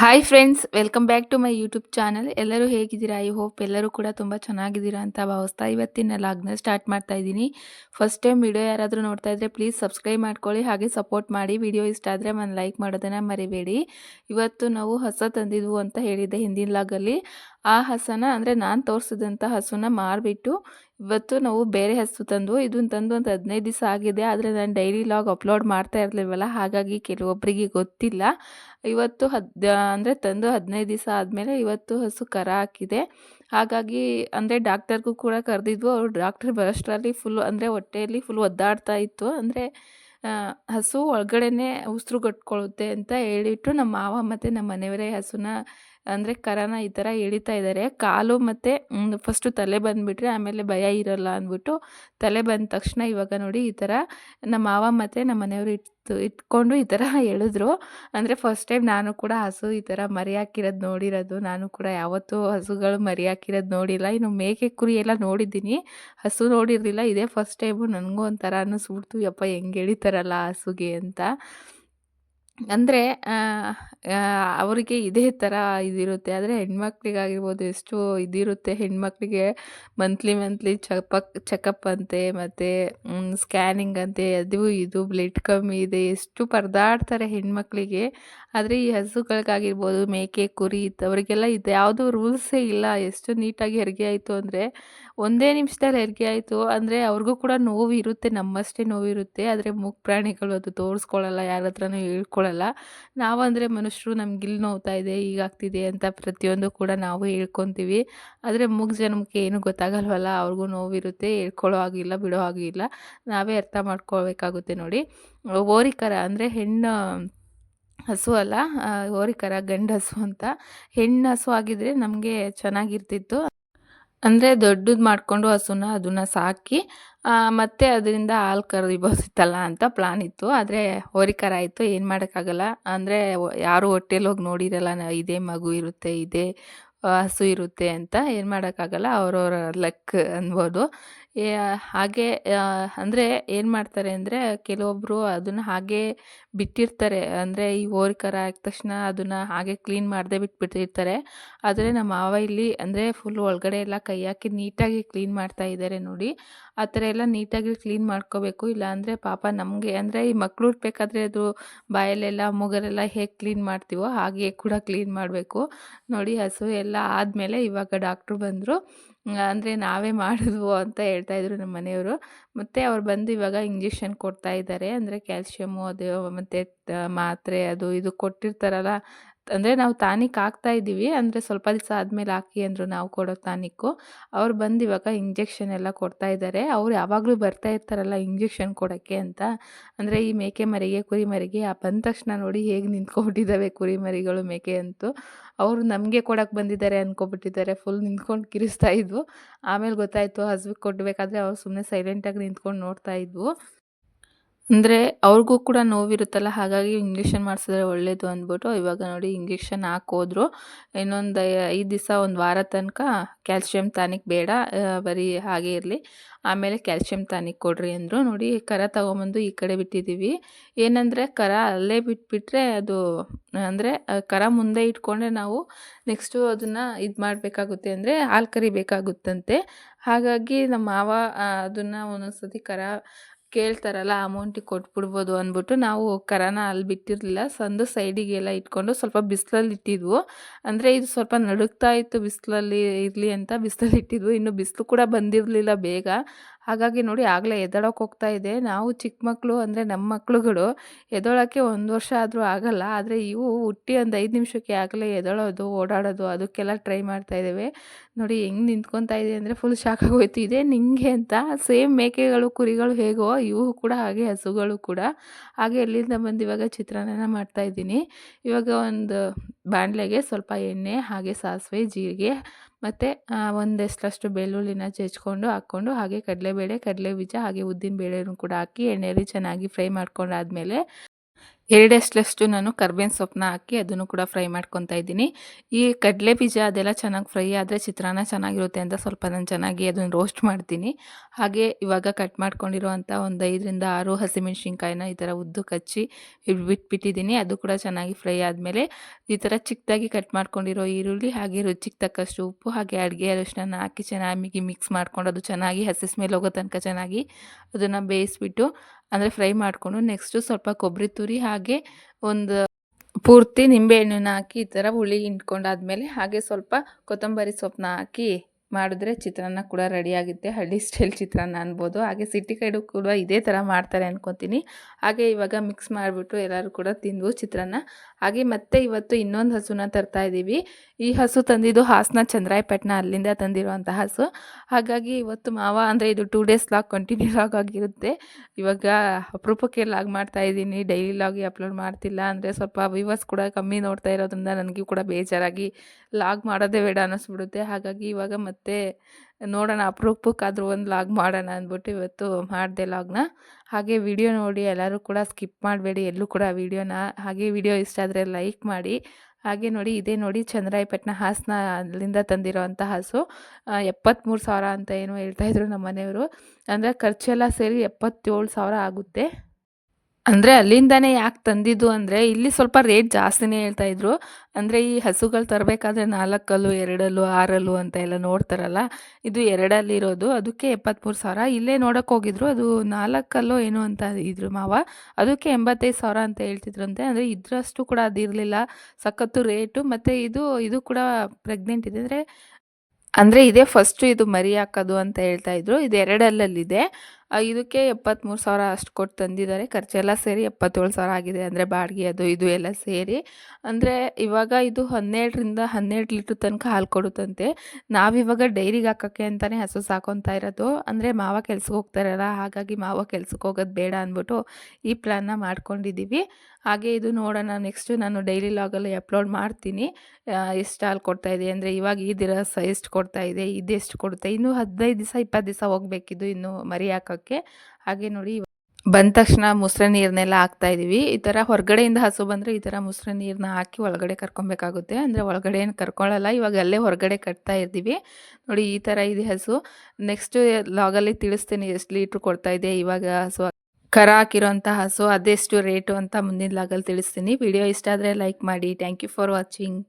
Hi friends welcome back to my YouTube channel ಎಲ್ಲರೂ ಹೇಗಿದ್ದೀರಾ? I hope ಎಲ್ಲರೂ ಕೂಡ ತುಂಬ ಚೆನ್ನಾಗಿದ್ದೀರಾ ಅಂತ ಭಾವಿಸ್ತಾ ಇವತ್ತಿನ ಲಾಗ್ನ ಸ್ಟಾರ್ಟ್ ಮಾಡ್ತಾ ಇದ್ದೀನಿ. ಫಸ್ಟ್ ಟೈಮ್ ವಿಡಿಯೋ ಯಾರಾದರೂ ನೋಡ್ತಾ ಇದ್ದರೆ ಪ್ಲೀಸ್ ಸಬ್ಸ್ಕ್ರೈಬ್ ಮಾಡ್ಕೊಳ್ಳಿ, ಹಾಗೆ ಸಪೋರ್ಟ್ ಮಾಡಿ. ವಿಡಿಯೋ ಇಷ್ಟ ಆದರೆ ನಾನು ಲೈಕ್ ಮಾಡೋದನ್ನು ಮರಿಬೇಡಿ. ಇವತ್ತು ನಾವು ಹಸ ತಂದಿದ್ವು ಅಂತ ಹೇಳಿದ್ದೆ ಹಿಂದಿನ ಲಾಗಲ್ಲಿ ಆ ಹಸನ ಅಂದರೆ ನಾನು ತೋರಿಸಿದಂಥ ಹಸುನ ಮಾರಿಬಿಟ್ಟು ಇವತ್ತು ನಾವು ಬೇರೆ ಹಸು ತಂದು ಇದನ್ನು ತಂದು ಒಂದು ಹದಿನೈದು ದಿವಸ ಆಗಿದೆ. ಆದರೆ ನಾನು ಡೈಲಿ ಲಾಗ್ ಅಪ್ಲೋಡ್ ಮಾಡ್ತಾ ಇರಲಿಲ್ವಲ್ಲ ಹಾಗಾಗಿ ಕೆಲವೊಬ್ಬರಿಗೆ ಗೊತ್ತಿಲ್ಲ. ಇವತ್ತು ಹದ್, ಅಂದರೆ ತಂದು ಹದಿನೈದು ದಿವಸ ಆದಮೇಲೆ ಇವತ್ತು ಹಸು ಕರ ಹಾಕಿದೆ. ಹಾಗಾಗಿ, ಅಂದರೆ ಡಾಕ್ಟರ್ಗೂ ಕೂಡ ಕರೆದಿದ್ವು. ಅವರು ಡಾಕ್ಟರ್ ಬರೋಷ್ಟರಲ್ಲಿ ಫುಲ್ ಅಂದರೆ ಹೊಟ್ಟೆಯಲ್ಲಿ ಫುಲ್ ಒದ್ದಾಡ್ತಾ ಇತ್ತು. ಅಂದರೆ ಹಸು ಒಳಗಡೆನೆ ಉಸಿರು ಕಟ್ಕೊಳ್ಳುತ್ತೆ ಅಂತ ಹೇಳಿಟ್ಟು ನಮ್ಮ ಮಾವ ಮತ್ತು ನಮ್ಮ ಮನೆಯವರೇ ಹಸುನ ಅಂದರೆ ಕರನ ಈ ಥರ ಎಳಿತಾ ಇದ್ದಾರೆ ಕಾಲು ಮತ್ತು ಫಸ್ಟು ತಲೆ ಬಂದುಬಿಟ್ರೆ ಆಮೇಲೆ ಭಯ ಇರೋಲ್ಲ ಅಂದ್ಬಿಟ್ಟು ತಲೆ ಬಂದ ತಕ್ಷಣ ಇವಾಗ ನೋಡಿ ಈ ಥರ ನಮ್ಮ ಮಾವ ಮತ್ತು ನಮ್ಮ ಮನೆಯವರು ಇಟ್ಟು, ಇಟ್ಕೊಂಡು ಈ ಥರ ಎಳೆದ್ರು ಅಂದರೆ ಫಸ್ಟ್ ಟೈಮ್ ನಾನು ಕೂಡ ಹಸು ಈ ಥರ ಮರಿ ಹಾಕಿರೋದು ನೋಡಿರೋದು. ನಾನು ಕೂಡ ಯಾವತ್ತೂ ಹಸುಗಳು ಮರಿ ಹಾಕಿರೋದು ನೋಡಿಲ್ಲ. ಇನ್ನು ಮೇಕೆ ಕುರಿ ಎಲ್ಲ ನೋಡಿದ್ದೀನಿ. ಹಸು ನೋಡಿರಲಿಲ್ಲ. ಇದೇ ಫಸ್ಟ್ ಟೈಮು ನನಗೂ ಒಂಥರ ಅನ್ನಿಸ್ಬಿಡ್ತು ಯಪ್ಪ, ಹೆಂಗೆ ಎಳಿತಾರಲ್ಲ ಹಸುಗೆ ಅಂತ. ಅಂದರೆ ಅವರಿಗೆ ಇದೇ ಥರ ಇದಿರುತ್ತೆ. ಆದರೆ ಹೆಣ್ಮಕ್ಳಿಗಾಗಿರ್ಬೋದು ಎಷ್ಟು ಇದಿರುತ್ತೆ. ಹೆಣ್ಮಕ್ಳಿಗೆ ಮಂತ್ಲಿ ಮಂತ್ಲಿ ಚಪಕ್ ಚೆಕಪ್ ಅಂತೆ, ಮತ್ತು ಸ್ಕ್ಯಾನಿಂಗ್ ಅಂತೆ, ಅದು ಇದು ಬ್ಲಡ್ ಕಮ್ಮಿ ಇದೆ. ಎಷ್ಟು ಪರದಾಡ್ತಾರೆ ಹೆಣ್ಮಕ್ಳಿಗೆ. ಆದರೆ ಈ ಹಸುಗಳಿಗಾಗಿರ್ಬೋದು, ಮೇಕೆ, ಕುರಿ ಅವರಿಗೆಲ್ಲ ಇದು ಯಾವುದೂ ರೂಲ್ಸೇ ಇಲ್ಲ. ಎಷ್ಟು ನೀಟಾಗಿ ಹೆರಿಗೆ ಆಯಿತು ಅಂದರೆ, ಒಂದೇ ನಿಮಿಷದಲ್ಲಿ ಹೆರಿಗೆ ಆಯಿತು ಅಂದರೆ ಅವ್ರಿಗೂ ಕೂಡ ನೋವು ಇರುತ್ತೆ ನಮ್ಮಷ್ಟೇ ನೋವಿರುತ್ತೆ. ಆದರೆ ಮೂಕ್ ಪ್ರಾಣಿಗಳು ಅದು ತೋರಿಸ್ಕೊಳ್ಳಲ್ಲ ಯಾರ ಹತ್ರನೂ ನಾವಂದರೆ ಮನುಷ್ಯರು ನಮ್ಗೆ ಇಲ್ಲಿ ನೋವ್ತಾ ಇದೆ ಹೀಗಾಗ್ತಿದೆ ಅಂತ ಪ್ರತಿಯೊಂದು ಕೂಡ ನಾವು ಹೇಳ್ಕೊತೀವಿ. ಆದರೆ ಮುಗ್ ಜನಕ್ಕೆ ಏನೂ ಗೊತ್ತಾಗಲ್ವಲ್ಲ, ಅವ್ರಿಗೂ ನೋವಿರುತ್ತೆ ಹೇಳ್ಕೊಳ್ಳೋ ಆಗಿಲ್ಲ ಬಿಡೋ ಆಗಿಲ್ಲ ನಾವೇ ಅರ್ಥ ಮಾಡ್ಕೊಳ್ಬೇಕಾಗುತ್ತೆ ನೋಡಿ. ಓರಿಕರ ಅಂದರೆ ಹೆಣ್ಣು, ಹಸು ಅಲ್ಲ ಓರಿಕರ ಗಂಡು ಹಸು ಅಂತ. ಹೆಣ್ಣು ಹಸು ಆಗಿದ್ರೆ ನಮಗೆ ಚೆನ್ನಾಗಿರ್ತಿತ್ತು. ಅಂದರೆ ದೊಡ್ಡದು ಮಾಡಿಕೊಂಡು ಹಸುನ ಅದನ್ನು ಸಾಕಿ ಮತ್ತೆ ಅದರಿಂದ ಹಾಲು ಕರಿಬೋದಿತ್ತಲ್ಲ ಅಂತ ಪ್ಲಾನ್ ಇತ್ತು. ಆದರೆ ಹೋರಿಕರ ಆಯಿತು, ಏನು ಮಾಡೋಕ್ಕಾಗಲ್ಲ. ಅಂದರೆ, ಯಾರು ಹೊಟ್ಟೆಲಿ ಹೋಗಿ ನೋಡಿರಲ್ಲ ಇದೇ ಮಗು ಇರುತ್ತೆ, ಇದೇ ಹಸು ಇರುತ್ತೆ ಅಂತ ಏನು ಮಾಡೋಕ್ಕಾಗಲ್ಲ, ಅವರವರ ಲೆಕ್ ಅನ್ಬೋದು. ಹಾಗೆ ಅಂದರೆ ಏನು ಮಾಡ್ತಾರೆ ಅಂದರೆ ಕೆಲವೊಬ್ಬರು ಅದನ್ನು ಹಾಗೆ ಬಿಟ್ಟಿರ್ತಾರೆ. ಅಂದರೆ ಈ ಹೋರಿ ಆದ ತಕ್ಷಣ ಅದನ್ನು ಹಾಗೆ ಕ್ಲೀನ್ ಮಾಡದೆ ಬಿಟ್ಬಿಟ್ಟಿರ್ತಾರೆ. ಆದರೆ ನಮ್ಮ ಮಾವ ಇಲ್ಲಿ ಅಂದರೆ ಫುಲ್ ಒಳಗಡೆ ಎಲ್ಲ ಕೈ ಹಾಕಿ ನೀಟಾಗಿ ಕ್ಲೀನ್ ಮಾಡ್ತಾ ಇದ್ದಾರೆ ನೋಡಿ. ಆ ಥರ ಎಲ್ಲ ನೀಟಾಗಿ ಕ್ಲೀನ್ ಮಾಡ್ಕೋಬೇಕು. ಇಲ್ಲಾಂದರೆ ಪಾಪ ನಮಗೆ, ಅಂದರೆ ಈ ಮಕ್ಕಳು ಹುಟ್ಟಬೇಕಾದ್ರೆ ಅದು ಬಾಯಲ್ಲೆಲ್ಲ ಮೂಗರೆಲ್ಲ ಹೇಗೆ ಕ್ಲೀನ್ ಮಾಡ್ತೀವೋ ಹಾಗೆ ಕೂಡ ಕ್ಲೀನ್ ಮಾಡಬೇಕು. ನೋಡಿ ಹಸು ಆದಮೇಲೆ ಇವಾಗ ಡಾಕ್ಟ್ರು ಬಂದರು. ಅಂದರೆ ನಾವೇ ಮಾಡಿದ್ವು ಅಂತ ಹೇಳ್ತಾಯಿದ್ರು ನಮ್ಮ ಮನೆಯವರು. ಮತ್ತು ಅವ್ರು ಬಂದು ಇವಾಗ ಇಂಜೆಕ್ಷನ್ ಕೊಡ್ತಾ ಇದ್ದಾರೆ ಅಂದರೆ ಕ್ಯಾಲ್ಶಿಯಮ್ಮು, ಅದು ಮತ್ತು ಮಾತ್ರೆ ಅದು ಇದು ಕೊಟ್ಟಿರ್ತಾರಲ್ಲ ಅಂದರೆ ನಾವು ಟಾನಿಕ್ ಹಾಕ್ತಾ ಇದ್ದೀವಿ. ಅಂದರೆ ಸ್ವಲ್ಪ ದಿವಸ ಆದಮೇಲೆ ಹಾಕಿ ಅಂದರು ನಾವು ಕೊಡೋ ಟಾನಿಕ್ಕು ಅವ್ರು ಬಂದು ಇವಾಗ ಇಂಜೆಕ್ಷನ್ ಎಲ್ಲ ಕೊಡ್ತಾ ಇದ್ದಾರೆ ಅವ್ರು ಯಾವಾಗಲೂ ಬರ್ತಾ ಇರ್ತಾರಲ್ಲ ಇಂಜೆಕ್ಷನ್ ಕೊಡೋಕ್ಕೆ ಅಂತ. ಅಂದರೆ ಈ ಮೇಕೆ ಮರಿಗೆ, ಕುರಿ ಮರಿಗೆ, ಆ ಬಂದ ತಕ್ಷಣ ನೋಡಿ ಹೇಗೆ ನಿಂತ್ಕೊಂಡ್ಬಿಟ್ಟಿದ್ದಾವೆ ಕುರಿ ಮರಿಗಳು ಮೇಕೆ ಅಂತೂ. ಅವರು ನಮಗೆ ಕೊಡೋಕೆ ಬಂದಿದ್ದಾರೆ ಅಂದ್ಕೊಬಿಟ್ಟಿದ್ದಾರೆ ಫುಲ್ ನಿಂತ್ಕೊಂಡು ಕಿರಿಸ್ತಾ ಇದ್ವು. ಆಮೇಲೆ ಗೊತ್ತಾಯಿತು ಹಸ್ಬಿಗೆ ಕೊಡಬೇಕಾದ್ರೆ ಅವ್ರು ಸುಮ್ಮನೆ ಸೈಲೆಂಟಾಗಿ ನಿಂತ್ಕೊಂಡು ನೋಡ್ತಾ ಇದ್ವು. ಅಂದರೆ ಅವ್ರಿಗೂ ಕೂಡ ನೋವಿರುತ್ತಲ್ಲ, ಹಾಗಾಗಿ ಇಂಜೆಕ್ಷನ್ ಮಾಡಿಸಿದ್ರೆ ಒಳ್ಳೆಯದು ಅಂದ್ಬಿಟ್ಟು ಇವಾಗ ನೋಡಿ ಇಂಜೆಕ್ಷನ್ ಹಾಕೋದ್ರು. ಇನ್ನೊಂದು ಐದು ದಿವಸ, ಒಂದು ವಾರ ತನಕ ಕ್ಯಾಲ್ಶಿಯಂ ಟಾನಿಕ್ ಬೇಡ ಬರೀ ಹಾಗೆ ಇರಲಿ. ಆಮೇಲೆ ಕ್ಯಾಲ್ಶಿಯಂ ಟಾನಿಕ್ ಕೊಡ್ರಿ ಅಂದರು. ನೋಡಿ ಕರ ತೊಗೊಂಬಂದು ಈ ಕಡೆ ಬಿಟ್ಟಿದ್ದೀವಿ ಏನಂದರೆ ಕರ ಅಲ್ಲೇ ಬಿಟ್ಬಿಟ್ರೆ ಅದು, ಅಂದರೆ ಕರ ಮುಂದೆ ಇಟ್ಕೊಂಡ್ರೆ ನಾವು ನೆಕ್ಸ್ಟು ಅದನ್ನು ಇದು ಮಾಡಬೇಕಾಗುತ್ತೆ ಅಂದರೆ ಹಾಲು ಕರಿಬೇಕಾಗುತ್ತಂತೆ. ಹಾಗಾಗಿ ನಮ್ಮ ಮಾವ ಅದನ್ನು ಒಂದೊಂದು ಸತಿ ಕರ ಕೇಳ್ತಾರಲ್ಲ ಅಮೌಂಟಿಗೆ ಕೊಟ್ಬಿಡ್ಬೋದು ಅಂದ್ಬಿಟ್ಟು ನಾವು ಕರಾನ ಅಲ್ಲಿ ಬಿಟ್ಟಿರಲಿಲ್ಲ. ಸಂದು ಸೈಡಿಗೆಲ್ಲ ಇಟ್ಕೊಂಡು ಸ್ವಲ್ಪ ಬಿಸಿಲಲ್ಲಿ ಇಟ್ಟಿದ್ವು. ಅಂದರೆ ಇದು ಸ್ವಲ್ಪ ನಡುಗ್ತಾ ಇತ್ತು, ಬಿಸಿಲಲ್ಲಿ ಇರಲಿ ಅಂತ ಬಿಸಿಲಲ್ಲಿ ಇಟ್ಟಿದ್ವು. ಇನ್ನು ಬಿಸಿಲು ಕೂಡ ಬಂದಿರಲಿಲ್ಲ ಬೇಗ. ಹಾಗಾಗಿ ನೋಡಿ ಆಗಲೇ ಎದ್ದಳಕ್ಕೆ ಹೋಗ್ತಾ ಇದೆ. ನಾವು ಚಿಕ್ಕ ಮಕ್ಕಳು ಅಂದರೆ ನಮ್ಮ ಮಕ್ಕಳುಗಳು ಎದೊಳಕ್ಕೆ ಒಂದು ವರ್ಷ ಆದರೂ ಆಗಲ್ಲ. ಆದರೆ ಇವು ಹುಟ್ಟಿ ಒಂದು ಐದು ನಿಮಿಷಕ್ಕೆ ಆಗಲೇ ಎದಳೋದು ಓಡಾಡೋದು, ಅದಕ್ಕೆಲ್ಲ ಟ್ರೈ ಮಾಡ್ತಾ ಇದ್ದೇವೆ. ನೋಡಿ ಹೆಂಗೆ ನಿಂತ್ಕೊತಾ ಇದೆ ಅಂದರೆ ಫುಲ್ ಶಾಕ್ ಆಗೋಯ್ತು. ಇದೆ ನಿಂಗೆ ಅಂತ ಸೇಮ್ ಮೇಕೆಗಳು, ಕುರಿಗಳು ಹೇಗೋ ಇವು ಕೂಡ ಹಾಗೆ ಹಸುಗಳು ಕೂಡ. ಹಾಗೆ ಎಲ್ಲಿಂದ ಬಂದು ಇವಾಗ ಚಿತ್ರಾನ್ನ ಮಾಡ್ತಾಯಿದ್ದೀನಿ ಇವಾಗ ಒಂದು ಬಾಣಲೆಗೆ ಸ್ವಲ್ಪ ಎಣ್ಣೆ, ಹಾಗೆ ಸಾಸಿವೆ, ಜೀರಿಗೆ, ಮತ್ತು ಒಂದೆಷ್ಟಷ್ಟು ಬೆಳ್ಳುಳ್ಳಿನ ಜಜ್ಕೊಂಡು ಹಾಕ್ಕೊಂಡು ಹಾಗೆ ಕಡಲೆಬೇಳೆ ಕಡಲೆ ಬೀಜ ಹಾಗೆ ಉದ್ದಿನ ಬೇಳೆನೂ ಕೂಡ ಹಾಕಿ ಎಣ್ಣೆಯಲ್ಲಿ ಚೆನ್ನಾಗಿ ಫ್ರೈ ಮಾಡ್ಕೊಂಡಾದಮೇಲೆ ಎರಡಷ್ಟಷ್ಟು ನಾನು ಕರ್ಬೇವಿನ ಸೊಪ್ಪನ್ನ ಹಾಕಿ ಅದನ್ನು ಕೂಡ ಫ್ರೈ ಮಾಡ್ಕೊತಾ ಇದ್ದೀನಿ. ಈ ಕಡಲೆ ಬೀಜ ಅದೆಲ್ಲ ಚೆನ್ನಾಗಿ ಫ್ರೈ ಆದರೆ ಚಿತ್ರಾನ್ನ ಚೆನ್ನಾಗಿರುತ್ತೆ ಅಂತ ಸ್ವಲ್ಪ ನಾನು ಚೆನ್ನಾಗಿ ಅದನ್ನು ರೋಸ್ಟ್ ಮಾಡ್ತೀನಿ. ಹಾಗೆ ಇವಾಗ ಕಟ್ ಮಾಡ್ಕೊಂಡಿರೋವಂಥ ಒಂದು ಐದರಿಂದ ಆರು ಹಸಿಮೆಣ್ಸಿನ್ಕಾಯಿನ ಈ ಥರ ಉದ್ದು ಕಚ್ಚಿ ಬಿಟ್ಬಿಟ್ಟಿದ್ದೀನಿ. ಅದು ಕೂಡ ಚೆನ್ನಾಗಿ ಫ್ರೈ ಆದಮೇಲೆ ಈ ಥರ ಚಿಕ್ಕದಾಗಿ ಕಟ್ ಮಾಡ್ಕೊಂಡಿರೋ ಈರುಳ್ಳಿ ಹಾಗೆ ರುಚಿಗೆ ತಕ್ಕಷ್ಟು ಉಪ್ಪು ಹಾಗೆ ಅಡುಗೆ ಅರಿಶಿನ ಹಾಕಿ ಚೆನ್ನಾಗಿ ಮಿಕ್ಸ್ ಮಾಡ್ಕೊಂಡು ಅದು ಚೆನ್ನಾಗಿ ಹಸಿ ಸ್ಮೆಲ್ ಹೋಗೋ ತನಕ ಚೆನ್ನಾಗಿ ಅದನ್ನು ಬೇಯಿಸ್ಬಿಟ್ಟು ಅಂದರೆ ಫ್ರೈ ಮಾಡಿಕೊಂಡು ನೆಕ್ಸ್ಟು ಸ್ವಲ್ಪ ಕೊಬ್ಬರಿ ತುರಿ ಹಾಗೆ ಒಂದು ಪೂರ್ತಿ ನಿಂಬೆಹಣ್ಣನ್ನ ಹಾಕಿ ಈ ಥರ ಹುಳಿ ಹಿಂಡ್ಕೊಂಡಾದ್ಮೇಲೆ ಹಾಗೆ ಸ್ವಲ್ಪ ಕೊತ್ತಂಬರಿ ಸೊಪ್ಪನ್ನ ಹಾಕಿ ಮಾಡಿದ್ರೆ ಚಿತ್ರಾನ್ನ ಕೂಡ ರೆಡಿಯಾಗುತ್ತೆ ಹಳ್ಳಿ ಸ್ಟೈಲ್ ಚಿತ್ರಾನ್ನ ಅನ್ಬೋದು. ಹಾಗೆ ಸಿಟಿ ಕೈಡು ಕೂಡ ಇದೇ ಥರ ಮಾಡ್ತಾರೆ ಅನ್ಕೊತೀನಿ. ಹಾಗೆ ಇವಾಗ ಮಿಕ್ಸ್ ಮಾಡಿಬಿಟ್ಟು ಎಲ್ಲರೂ ಕೂಡ ತಿಂದು ಚಿತ್ರಾನ್ನ. ಹಾಗೆ ಮತ್ತೆ ಇವತ್ತು ಇನ್ನೊಂದು ಹಸುನ ತರ್ತಾ ಇದ್ದೀವಿ ಈ ಹಸು ತಂದಿದ್ದು ಹಾಸನ ಚಂದ್ರಾಯಪಟ್ಟಣ ಅಲ್ಲಿಂದ ತಂದಿರುವಂಥ ಹಸು. ಹಾಗಾಗಿ ಇವತ್ತು ಮಾವ ಅಂದರೆ ಇದು two days vlog continue vlog ಆಗಿರುತ್ತೆ. ಇವಾಗ ಅಪರೂಪಕ್ಕೆ ಲಾಗ್ ಮಾಡ್ತಾ ಇದ್ದೀನಿ ಡೈಲಿ ಲಾಗಿ ಅಪ್ಲೋಡ್ ಮಾಡ್ತಿಲ್ಲ ಅಂದರೆ ಸ್ವಲ್ಪ ವ್ಯೂವರ್ಸ್ ಕೂಡ ಕಮ್ಮಿ ನೋಡ್ತಾ ಇರೋದ್ರಿಂದ ನನಗೂ ಕೂಡ ಬೇಜಾರಾಗಿ ಲಾಗ್ ಮಾಡೋದೇ ಬೇಡ ಅನ್ನಿಸ್ಬಿಡುತ್ತೆ. ಹಾಗಾಗಿ ಇವಾಗ ನೋಡೋಣ, ಅಪರೂಪಕ್ಕಾದರೂ ಒಂದು ಲಾಗ್ ಮಾಡೋಣ ಅಂದ್ಬಿಟ್ಟು ಇವತ್ತು ಮಾಡಿದೆ ಲಾಗ್ನ. ಹಾಗೆ ವಿಡಿಯೋ ನೋಡಿ ಎಲ್ಲರೂ ಕೂಡ ಸ್ಕಿಪ್ ಮಾಡಬೇಡಿ, ಎಲ್ಲೂ ಕೂಡ ವಿಡಿಯೋನ. ಹಾಗೆ ವಿಡಿಯೋ ಇಷ್ಟ ಆದರೆ ಲೈಕ್ ಮಾಡಿ. ಹಾಗೆ ನೋಡಿ, ಇದೇ ನೋಡಿ ಚಂದ್ರಾಯಪಟ್ಟಣ ಹಾಸನ ಅಲ್ಲಿಂದ ತಂದಿರೋವಂಥ ಹಾಸು. ಎಪ್ಪತ್ತ್ಮೂರು ಸಾವಿರ ಅಂತ ಏನೋ ಹೇಳ್ತಾಯಿದ್ರು ನಮ್ಮ ಮನೆಯವರು ಅಂದರೆ ಖರ್ಚೆಲ್ಲ ಸೇರಿ ಎಪ್ಪತ್ತೇಳು ಸಾವಿರ ಆಗುತ್ತೆ. ಅಂದರೆ ಅಲ್ಲಿಂದಾನೇ ಯಾಕೆ ತಂದಿದ್ದು ಅಂದರೆ ಇಲ್ಲಿ ಸ್ವಲ್ಪ ರೇಟ್ ಜಾಸ್ತಿನೇ ಹೇಳ್ತಾ ಇದ್ರು. ಅಂದರೆ ಈ ಹಸುಗಳು ತರಬೇಕಾದ್ರೆ ನಾಲ್ಕಲ್ಲು, ಎರಡಲ್ಲು, ಆರಲ್ಲು ಅಂತ ಎಲ್ಲ ನೋಡ್ತಾರಲ್ಲ, ಇದು ಎರಡಲ್ಲಿರೋದು ಅದಕ್ಕೆ ಎಪ್ಪತ್ತ್ಮೂರು ಸಾವಿರ. ಇಲ್ಲೇ ನೋಡೋಕೆ ಹೋಗಿದ್ರು, ಅದು ನಾಲ್ಕಲ್ಲು ಏನು ಅಂತ ಇದ್ರು ಮಾವ. ಅದಕ್ಕೆ ಎಂಬತ್ತೈದು ಸಾವಿರ ಅಂತ ಹೇಳ್ತಿದ್ರಂತೆ. ಅಂದರೆ ಇದರಷ್ಟು ಕೂಡ ಅದಿರಲಿಲ್ಲ ಸಖತ್ತು ರೇಟು ಮತ್ತು ಇದು ಇದು ಕೂಡ ಪ್ರೆಗ್ನೆಂಟ್ ಇದೆ. ಅಂದರೆ ಅಂದರೆ ಇದೇ ಫಸ್ಟು ಇದು ಮರಿ ಹಾಕೋದು ಅಂತ ಹೇಳ್ತಾ ಇದ್ರು. ಇದು ಎರಡಲ್ಲಲ್ಲಿದೆ. ಇದಕ್ಕೆ ಎಪ್ಪತ್ತ್ಮೂರು ಸಾವಿರ ಅಷ್ಟು ಕೊಟ್ಟು ತಂದಿದ್ದಾರೆ. ಖರ್ಚೆಲ್ಲ ಸೇರಿ ಎಪ್ಪತ್ತೇಳು ಸಾವಿರ ಆಗಿದೆ. ಅಂದರೆ ಬಾಡಿಗೆ ಅದು, ಇದು ಎಲ್ಲ ಸೇರಿ. ಅಂದರೆ ಇವಾಗ ಇದು ಹನ್ನೆರಡರಿಂದ ಹನ್ನೆರಡು ಲೀಟ್ರ್ ತನಕ ಹಾಲು ಕೊಡುತ್ತಂತೆ. ನಾವಿವಾಗ ಡೈರಿಗೆ ಹಾಕೋಕ್ಕೆ ಅಂತಲೇ ಹಸು ಸಾಕೊತಾ ಇರೋದು. ಅಂದರೆ ಮಾವ ಕೆಲ್ಸಕ್ಕೆ ಹೋಗ್ತಾರಲ್ಲ ಹಾಗಾಗಿ ಮಾವ ಕೆಲ್ಸಕ್ಕೆ ಹೋಗೋದು ಬೇಡ ಅಂದ್ಬಿಟ್ಟು ಈ ಪ್ಲ್ಯಾನ್ನ ಮಾಡ್ಕೊಂಡಿದ್ದೀವಿ. ಹಾಗೆ ಇದು ನೋಡೋಣ ನೆಕ್ಸ್ಟು ನಾನು ಡೈಲಿ ಲಾಗಲ್ಲಿ ಅಪ್ಲೋಡ್ ಮಾಡ್ತೀನಿ. ಎಷ್ಟು ಹಾಲು ಕೊಡ್ತಾಯಿದೆ ಅಂದರೆ ಇವಾಗ ಈ ದಿವಸ ಎಷ್ಟು ಕೊಡ್ತಾಯಿದೆ ಇದೆಷ್ಟು ಕೊಡುತ್ತೆ. ಇನ್ನೂ ಹದಿನೈದು ದಿವಸ, ಇಪ್ಪತ್ತು ದಿವಸ ಹೋಗಬೇಕಿದ್ದು ಇನ್ನೂ ಮರಿ ಹಾಕೋಕ್ಕೆ ಹಾಗೆ ನೋಡಿ ಬಂದ ತಕ್ಷಣ ಮುಸ್ರೆ ನೀರನ್ನೆಲ್ಲ ಹಾಕ್ತಾ ಇದ್ದೀವಿ ಈ ಥರ ಹೊರಗಡೆಯಿಂದ ಹಸು ಬಂದರೆ ಈ ಥರ ಮುಸ್ರೆ ನೀರನ್ನ ಹಾಕಿ ಒಳಗಡೆ ಕರ್ಕೊಬೇಕಾಗುತ್ತೆ. ಅಂದರೆ ಒಳಗಡೆ ಏನು ಕರ್ಕೊಳ್ಳಲ್ಲ ಇವಾಗ ಅಲ್ಲೇ ಹೊರಗಡೆ ಕಟ್ತಾ ಇದ್ದೀವಿ. ನೋಡಿ, ಈ ಥರ ಇದೆ ಹಸು. ನೆಕ್ಸ್ಟ್ ಲಾಗಲ್ಲಿ ತಿಳಿಸ್ತೀನಿ ಎಷ್ಟು ಲೀಟ್ರ್ ಕೊಡ್ತಾ ಇದೆ ಇವಾಗ ಹಸು. ಕರ ಹಾಕಿರೋಂಥ ಹಸು, ಅದೆಷ್ಟು ರೇಟು ಅಂತ ಮುಂದಿನ ಲಾಗಲ್ಲಿ ತಿಳಿಸ್ತೀನಿ. ವಿಡಿಯೋ ಇಷ್ಟ ಆದರೆ ಲೈಕ್ ಮಾಡಿ. Thank you for watching